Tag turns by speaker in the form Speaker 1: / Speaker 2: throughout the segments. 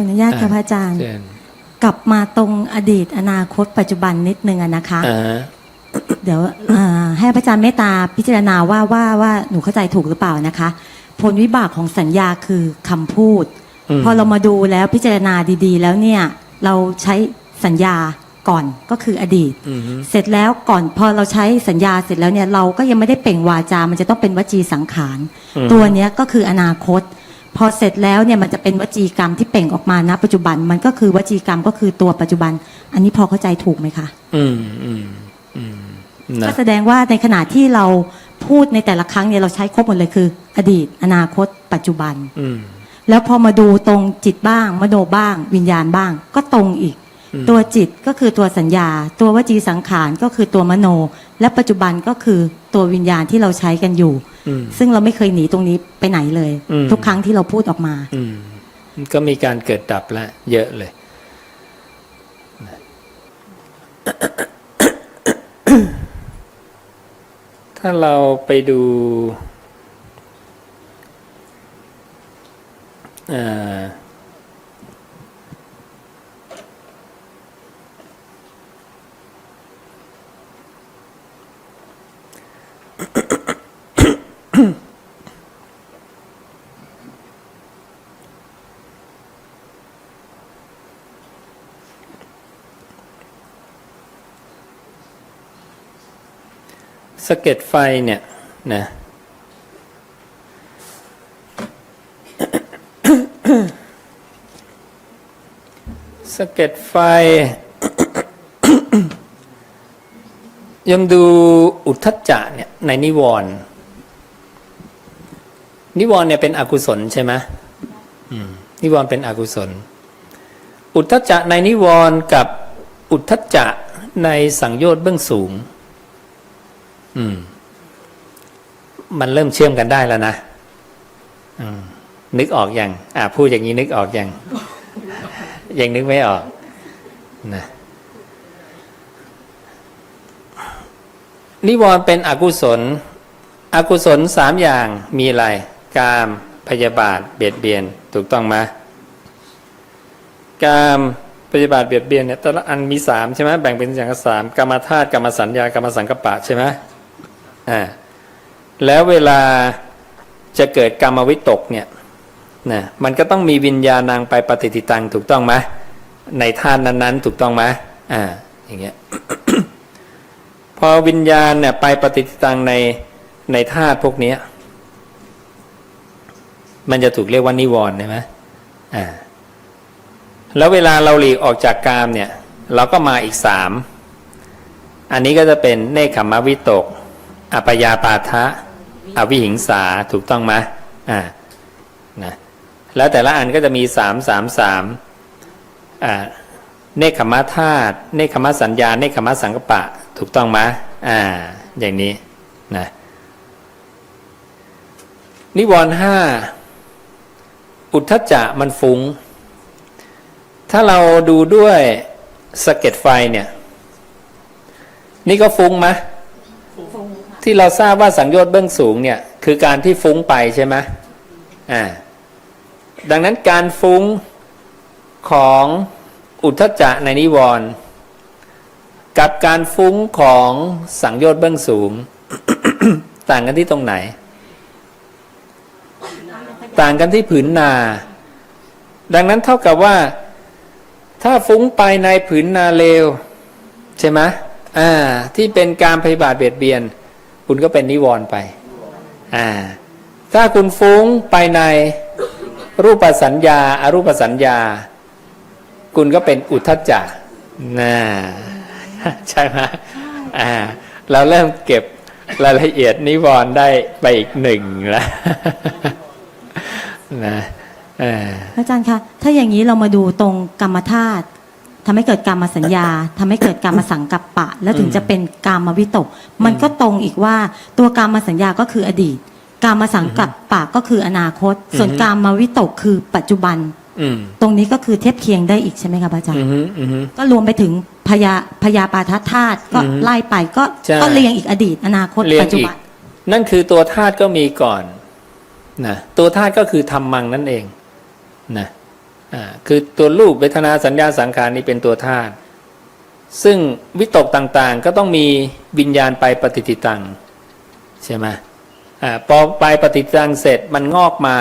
Speaker 1: ออนุญาตค่ะพระอาจารย์
Speaker 2: เชิญ
Speaker 1: กลับมาตรงอดีตอนาคตปัจจุบันนิดนึงอะนะคะ
Speaker 2: อ่าฮะ
Speaker 1: เดี๋ยวอ่าให้พระอาจารย์เมตตาพิจารณาว่าว่าว่าหนูเข้าใจถูกหรือเปล่านะคะ ผลวิบากของสัญญาคือคำพูด
Speaker 2: ม
Speaker 1: พอเรามาดูแล้วพิจารณาดีๆ แล้วเนี่ย เราใช้สัญญาก่อนก็คืออดีต
Speaker 2: อืมฮึ
Speaker 1: เสร็จแล้วก่อนพอเราใช้สัญญาเสร็จแล้วเนี่ยเราก็ยังไม่ได้เปล่งวาจา มันจะต้องเป็นวจีสังขาร
Speaker 2: อืม
Speaker 1: ตัวเนี้ยก็คืออนาคต พอเสร็จแล้วเนี่ยมันจะเป็นวจีกรรมที่เปล่งออกมาณปัจจุบันมันก็คือวจีกรรมก็คือตัวปัจจุบัน อันนี้พอเข้าใจถูกไหมคะ
Speaker 2: อืมอืมอืมนะ
Speaker 1: ก็แสดงว่าในขณะที่เราพูดในแต่ละครั้งเนี่ยเราใช้ครบหมดเลยคือ อดีต อนาคต ปัจจุบัน
Speaker 2: อืม
Speaker 1: แล้วพอมาดูตรงจิตบ้าง มโนบ้าง วิญญาณบ้าง ก็ตรงอีก
Speaker 2: อืม
Speaker 1: ตัวจิตก็คือตัวสัญญา ตัววจีสังขารก็คือตัวมโน และปัจจุบันก็คือตัววิญญาณที่เราใช้กันอยู่
Speaker 2: อืม
Speaker 1: ซึ่งเราไม่เคยหนีตรงนี้ไปไหนเลย
Speaker 2: อืม
Speaker 1: ทุกครั้งที่เราพูดออกมา
Speaker 2: อืมก็มีการเกิดดับแล้วเยอะเลย ถ้าเราไปดูเอ่อะเก็ดไฟเนี่ยนะสะเก็ดไฟยมดูอุทธัจจะเนี่ยในนิวรณ์นิวรณ์เนี่ยเป็นอกุศลใช่ไหมอืมนิวรณ์เป็นอกุศล อุทธัจจะในนิวรณ์กับอุทธัจจะในสังโยชน์เบื้องสูง อืม มันเริ่มเชื่อมกันได้แล้วนะอืมนึกออกอยัง อ่าพูดอย่างนี้นึกออกอยัง ยังนึกไม่ออกนะนิวรณ์เป็นอกุศล อกุศลสามอย่างมีอะไร กาม พยาบาท เบียดเบียน ถูกต้องไหมกามพยาบาทเบียดเบียนเนี่ยแต่ละอันมีสามใช่ไหมแบ่งเป็นอย่างละสามกรรมธาตุกรรมสัญญากรรมสังกปะใช่ไหม อ่าแล้วเวลาจะเกิดกรรมวิตกเนี่ยนะมันก็ต้องมีวิญญาณนางไปปฏิติตังถูกต้องไหมในธาตุนั้นๆ ถูกต้องไหมอ่าอย่างเงี้ยพอวิญญาณเนี่ยไปปฏิติตังในในธาตุพวกเนี้ยมันจะถูกเรียกว่านิวรณ์ใช่ไหมอ่าแล้วเวลาเราหลีกออกจากกามเนี่ย เราก็มาอีกสามอันนี้ก็จะเป็นเนคขมวิตก อปยาปาทะ อวิหิงสาถูกต้องไหมอ่านะแล้วแต่ละอันก็จะมีสามสามสามอ่าเนคขมธาตุเนคขมสัญญา เนคขมสังกปะ ถูกต้องไหมอ่า อย่างนี้นะนิวรณ์ห้าอุทธจจะมันฟุง้ง ถ้าเราดูด้วยสะเก็ดไฟเนี่ย นี่ก็ฟุ้งไหม ที่เราทราบว่าสังโยชน์เบื้องสูงเนี่ยคือการที่ฟุ้งไปใช่ไหมอ่าดังนั้นการฟุ้งของอุทธัจจะในนิวรณ์กับการฟุ้งของสังโยชน์เบื้องสูง ต่างกันที่ตรงไหน ต่างกันที่ผืนนา ดังนั้นเท่ากับว่า ถ้าฟุ้งไปในผืนนาเลว ใช่ไหมอ่า ที่เป็นการพยาบาทเบียดเบียน คุณก็เป็นนิวรณ์ไป อ่า ถ้าคุณฟุ้งไปในรูปสัญญาอารูปสัญญา คุณก็เป็นอุทธัจจะน่าใช่ไหมอ่า เราเริ่มเก็บรายละเอียดนิวรณ์ได้ไปอีกหนึ่งแล้วนะเออ
Speaker 1: อาจารย์คะ ถ้าอย่างนี้เรามาดูตรงกรรมธาตุ ทำให้เกิดกรรมสัญญาทำให้เกิดกรรมสังกัปปะ แล้วถึงจะเป็นกรรมวิตก มันก็ตรงอีกว่าตัวกรรมสัญญาก็คืออดีตกรรมสังกัปปะก็คืออนาคต ส่วนกรรมวิตกคือปัจจุบัน
Speaker 2: อืม
Speaker 1: ตรงนี้ก็คือเทียบเคียงได้อีกใช่ไหมครับอาจาร
Speaker 2: อื
Speaker 1: ย์
Speaker 2: มฮึอืมฮึ
Speaker 1: ก็รวมไปถึงพยาพยาปาทธาตุก็
Speaker 2: อืม
Speaker 1: ไล่ไปก็
Speaker 2: ใช่
Speaker 1: ก็เรียงอีกอดีต อนาคต
Speaker 2: เรียง
Speaker 1: ปัจจุ
Speaker 2: อีก
Speaker 1: บัน
Speaker 2: นั่นคือตัวธาตุก็มีก่อนนะตัวธาตุก็คือธรรมังนั่นเองนะอ่า คือตัวรูปเวทนาสัญญาสังขารนี่เป็นตัวธาตุซึ่งวิตกต่างๆก็ต้องมีวิญญาณไปปฏิทิตังใช่ไหมอ่าพอไปปฏิทิตังเสร็จมันงอกมา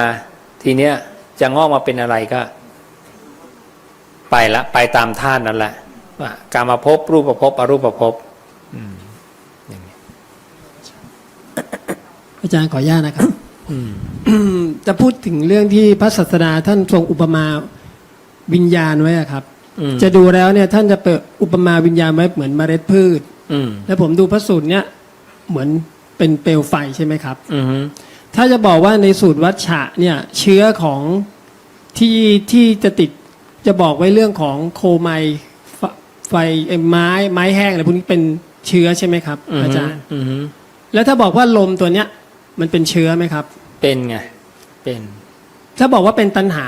Speaker 2: ทีเนี้ยจะงอกมาเป็นอะไรก็ ไปละไปตามธาตุนั่นแหละว่าการมาพบรูปภพอรูปภพ
Speaker 3: อาจารย์ขออนุญาตนะครับ
Speaker 2: อืม
Speaker 3: จะพูดถึงเรื่องที่พระศาสดาท่านทรงอุปมา วิญญาณไว้อะครับ
Speaker 2: อืม
Speaker 3: จะดูแล้วเนี่ยท่านจะเปิดอุปมาวิญญาณไว้เหมือนเมล็ดพืช
Speaker 2: อืม
Speaker 3: แล้วผมดูพระสูตรเนี่ยเหมือนเป็นเปลวไฟใช่ไหมครับ
Speaker 2: อืม
Speaker 3: ถ้าจะบอกว่าในสูตรวัชชะเนี่ยเชื้อของที่ที่จะติดจะบอกไว้เรื่องของโคไมไฟไฟเอ่อไม้ไม้แห้งอะไรพวกนี้เป็นเชื้อใช่ไหมครับอาจารย์
Speaker 2: อืม
Speaker 3: แล้วถ้าบอกว่าลมตัวเนี้ยมันเป็นเชื้อไหมครับ
Speaker 2: เป็นไง เป็น
Speaker 3: ถ้าบอกว่าเป็นตัณหา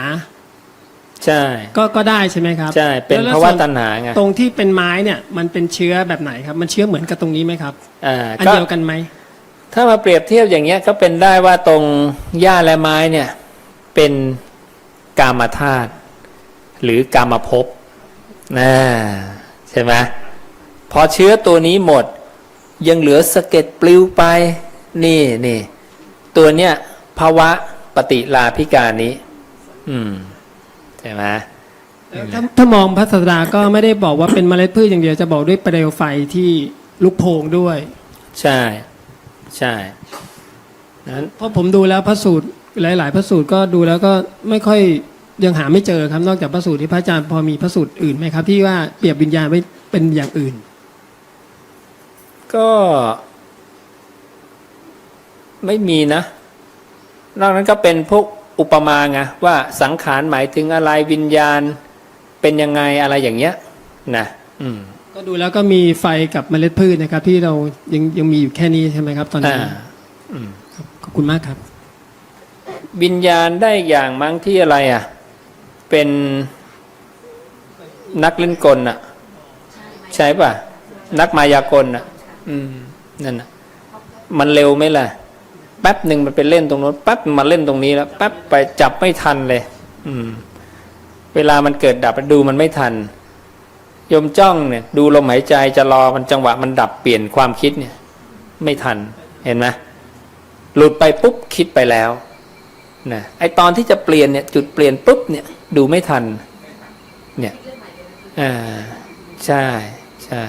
Speaker 2: ใช่
Speaker 3: ก็ก็ได้ใช่ไหมครับ
Speaker 2: ใช่เป็น
Speaker 3: แล้
Speaker 2: เพราะว่า
Speaker 3: ส่
Speaker 2: ตัณหาไง
Speaker 3: ตรงที่เป็นไม้เนี่ยมันเป็นเชื้อแบบไหนครับ มันเชื้อเหมือนกับตรงนี้ไหมครับ
Speaker 2: อ่า
Speaker 3: อัน
Speaker 2: ก็
Speaker 3: เดียวกันไหม
Speaker 2: ถ้ามาเปรียบเทียบอย่างเงี้ยก็เป็นได้ว่าตรงหญ้าและไม้เนี่ยเป็นกามธาตุหรือกามภพนะใช่ไหมพอเชื้อตัวนี้หมดยังเหลือสะเก็ดปลิวไปนี่นี่ตัวเนี้ยภาวะปฏิลาภิการนี้ อืม ใช่ไหม
Speaker 3: ถ้าถ้ามองพระศาสดาก็ไม่ได้บอกว่าเป็นเมล็ดพืชอย่างเดียวจะบอกด้วยเปลวไฟที่ลุกโพงด้วย
Speaker 2: ใช่ใช่นั้น
Speaker 3: เพราะผมดูแล้วพระสูตรหลาย ๆ พระสูตรก็ดูแล้วก็ไม่ค่อยยังหาไม่เจอครับนอกจากพระสูตรที่พระอาจารย์พอมีพระสูตรอื่นไหมครับ ที่ว่าเปรียบวิญญาณไว้เป็นอย่างอื่น
Speaker 2: ก็ไม่มีนะ นอกนั้นก็เป็นพวก อุปมาไงว่าสังขารหมายถึงอะไรวิญญาณเป็นยังไงอะไรอย่างเงี้ยนะอืม
Speaker 3: ก็ดูแล้วก็มีไฟกับเมล็ดพืชนะครับ ที่เรายังยังมีอยู่แค่นี้ใช่ไหมครับ ตอน
Speaker 2: อ่า
Speaker 3: นี้
Speaker 2: อืม
Speaker 3: ครับขอบคุณมากครับ
Speaker 2: วิญญาณได้อย่างมั้งที่อะไรอะ เป็นนักเล่นกลอะ ใช่ป่ะ นักมายากลอะ อืมนั่นน่ะ มันเร็วไหมล่ะ แป๊บหนึ่งมันไปเล่นตรงโน้นแป๊บมาเล่นตรงนี้แล้วแป๊บไปจับไม่ทันเลย อืม เวลามันเกิดดับดูมันไม่ทันยมจ้องเนี่ยดูลมหายใจจะรอมันจังหวะมันดับเปลี่ยนความคิดเนี่ย ไม่ทันเห็นไหมหลุดไปปุ๊บคิดไปแล้วนะไอตอนที่จะเปลี่ยนเนี่ย จุดเปลี่ยนปุ๊บเนี่ย ดูไม่ทัน เนี่ยอ่าใช่ใช่